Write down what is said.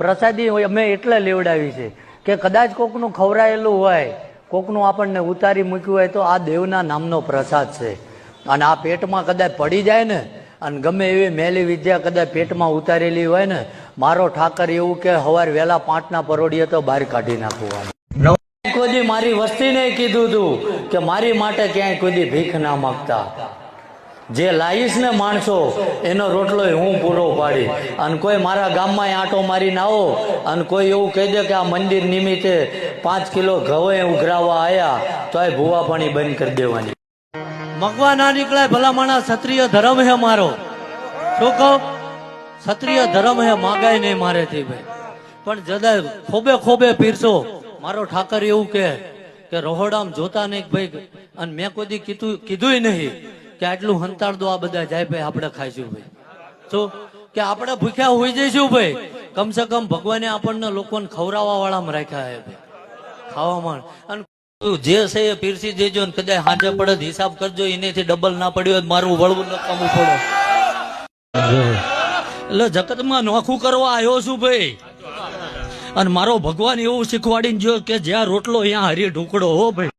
પ્રસાદી અમે એટલે લેવડાવી છે કે કદાચ કોકનું ખવરાયેલું હોય, કોકનું આપણને ઉતારી મૂક્યું હોય, તો આ દેવના નામનો પ્રસાદ છે. અને આ પેટમાં કદાચ પડી જાય ને, અને ગમે એવી મેલી વિદ્યા કદાચ પેટમાં ઉતારેલી હોય ને, મારો ઠાકર એવું કે હવાર વહેલા પાંચના પરોડીએ તો બહાર કાઢી નાખવું કોઈ મારી વસ્તીને કીધું હતું કે મારી માટે ક્યાંય કોઈ ભીખ ના માગતા. જે લાવીશ ને માણસો, એનો રોટલો હું પૂરો પાડી. અને કોઈ મારા ગામમાં આંટો મારીને આવો, અને કોઈ એવું કહી દે કે આ મંદિર નિમિત્તે પાંચ કિલો ઘવે ઉઘરાવા આવ્યા તો એ ભૂવા પાણી બંધ કરી દેવાની. મગવા ના નીકળાય ભલા માણા ક્ષત્રિય ધર્મ હે મારો. શું કહો? ક્ષત્રિય ધર્મ હે, માગાય નહીં મારેથી ભાઈ. પણ જદા ખોબે ખોબે પીરસો, મારો ઠાકર એવું કે રહોડામ જોતા નહીં ભાઈ, અને મેં કોઈ કીધું કીધું નહીં. કે આટલું હંતાડ દો, આ બધા જાય ભાઈ, આપણે ખાઈશું ભાઈ. તો કે આપણે ભૂખ્યા હોઈ જઈશું ભાઈ. કમસે કમ ભગવાને આપણને લોકોને ખવડાવવા વાળામાં રાખ્યા હે ભાઈ. ખાવામાં. અને જે છે એ પીરસી દેજો ને કદાચ હાજર પડે હિસાબ કરજો, એનેથી ડબલ ના પડ્યો મારું વળવું નકામું પડે. એટલે જગતમાં નોખું કરવા આવ્યો છું ભાઈ. અને મારો ભગવાન એવું શીખવાડીને જો કે જ્યાં રોટલો, ત્યાં હરી ઢુકડો હો ભાઈ.